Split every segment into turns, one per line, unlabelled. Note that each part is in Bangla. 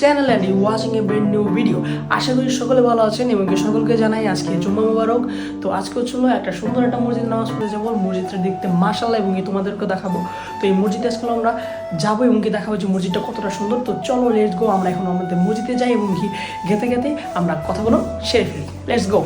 Channel and you watching a brand new video আশা করি সকলে ভালো আছেন এবং সকলকে জানাই আজকে জুম্মা মুবারক। তো আজকে হচ্ছিল একটা সুন্দর একটা মসজিদ নামাজ পড়ে যাব। মসজিদটা দেখতে মাসাল্লাহ এবং তোমাদেরকে দেখাবো। তো এই মসজিদে আজকে আমরা যাব এবং কি দেখাবো যে মসজিদটা কতটা সুন্দর। তো চলো লেটস গো আমরা এখন আমাদের মসজিদে যাই এবং কি গেতে গেতে আমরা কথাগুলো সেরে ফেলি। Let's go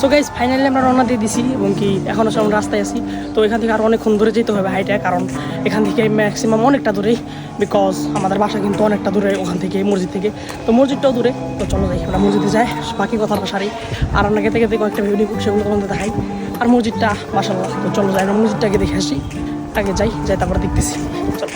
so guys finally আমরা রওনা দিয়ে দিছি এবং কি এখনও সব রাস্তায় আছি। তো এখান থেকে আরও অনেকক্ষণ দূরে যেতে হবে হাইটে, কারণ এখান থেকে ম্যাক্সিমাম অনেকটা দূরে বিকজ আমাদের বাসা কিন্তু অনেকটা দূরে ওখান থেকে, মসজিদ থেকে। তো মসজিদটাও দূরে। তো চলো যাই, আমরা মসজিদে যাই, বাকি কথাটা সারি। আর আমরা গেতে গেতে কয়েকটা ভিডিও নিব, সেগুলো তোমাদের দেখাই। আর মসজিদটা মাসাল্লাহ তো চলো যাই, আমরা মসজিদটাকে দেখে আসি। আগে যাই যাই তারপরে দেখতেছি। চলো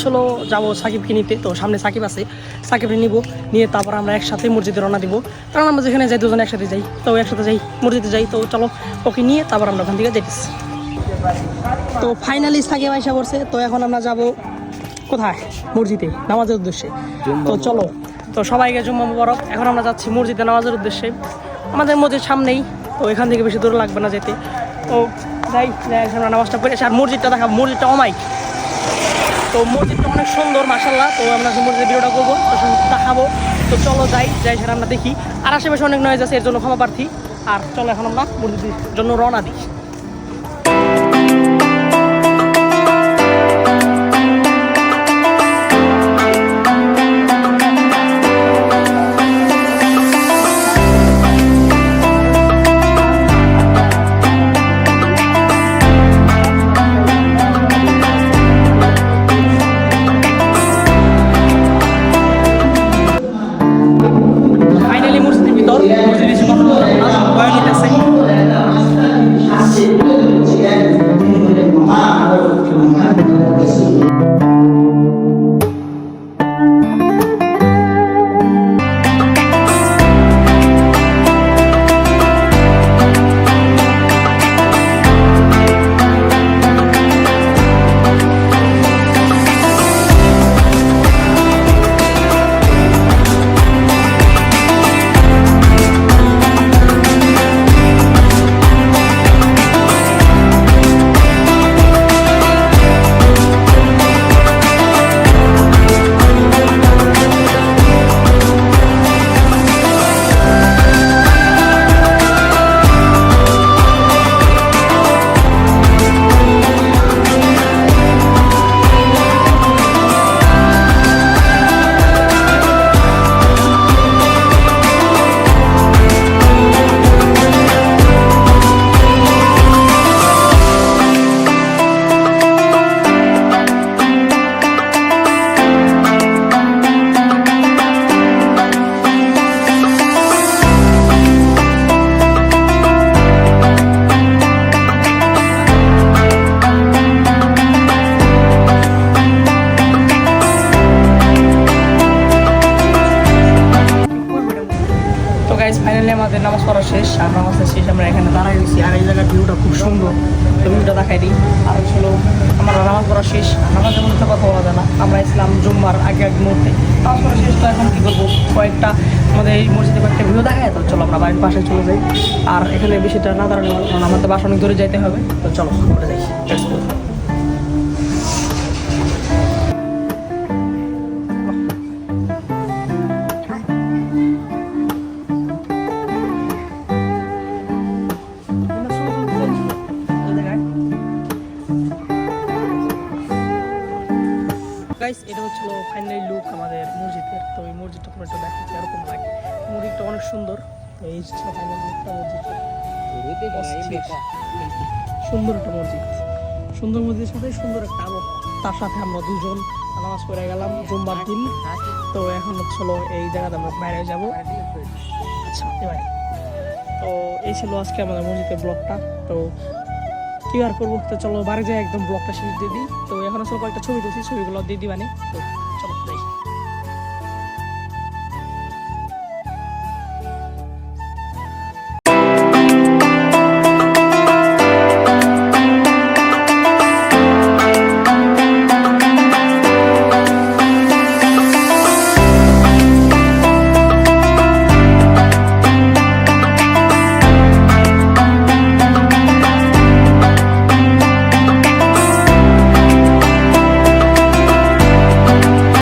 হচ্ছিল যাব সাকিবকে নিতে। তো সামনে সাকিব আছে সাকিবকে নিব নিয়ে তারপর আমরা একসাথে মসজিদে রওনা দিব। কারণ আমরা যেখানে যাই দুজন একসাথে যাই তো একসাথে যাই মসজিদে যাই তো চলো ওকে নিয়ে তারপর আমরা ওখান থেকে যাইতেছি। তো ফাইনালি সাকিব আইসা পড়ছে তো এখন আমরা যাব কোথায়? মসজিদে নামাজের উদ্দেশ্যে। তো চলো তো সবাইকে জুম্মা মুবারক। এখন আমরা যাচ্ছি মসজিদে নামাজের উদ্দেশ্যে। আমাদের মসজিদ সামনেই তো এখান থেকে বেশি দূর লাগবে না যেতে। তো যাই যাই আমরা নামাজটা পড়ে আসি। আর মসজিদটা দেখা মসজিদটা অমাইক তো মসজিদটা অনেক সুন্দর মাসাল্লাহ তো আমরা মসজিদের ভিডিওটা করব তখন সব তো চলো যাই যাই সেটা আমরা দেখি। আর আশেপাশে অনেক নয় আছে, এর জন্য ক্ষমা প্রার্থী। আর চলো এখন আমরা মসজিদের জন্য রওনা দিই। ফাইনালি আমাদের নামাজ পড়া শেষ, আর নামাজটা শেষ আমরা এখানে দাঁড়াই রয়েছি, আর এই জায়গার ভিউটা খুব সুন্দর। তো ভিউটা দেখাই দিই। আর ছিল আমরা নামাজ পড়া শেষ নামাজের মধ্যে কথা বলা যায় না। আমরা ইসলাম জুম্মার আগে এক মুহূর্তে। নামাজ পড়া শেষ তো এখন কী করব? কয়েকটা আমাদের এই মসজিদে কয়েকটা ভিউ দেখা যায় তো চলো আমরা বাড়ির পাশে চলে যাই। আর এখানে বেশিটা না দাঁড়ানো কারণ আমাদের বাসা অনেক দূরে যাইতে হবে, তো চলো আমরা যাই। মসজিদটা একটু দেখো এরকম লাগে? মসজিদটা অনেক সুন্দর। এই ফাইনাল লুকটা মসজিদের সুন্দর একটা মসজিদ। সুন্দর মসজিদের সাথে সুন্দর একটা আবহাওয়া তার সাথে আমরা দুজন নামাজ পড়ে গেলাম জুম্বার দিন। তো এখন হচ্ছিল এই জায়গাতে আমরা বাইরে যাব। আচ্ছা এবারে। তো এই ছিল আজকে আমাদের মসজিদের ব্লগটা। তো কি আর করব তো চলো বাড়ি যাই একদম ব্লগটা শেষ দিয়ে দিই। তো এখন আসলে কয়েকটা ছবি তুলছি ছবিগুলো দিয়ে দিবানি। তো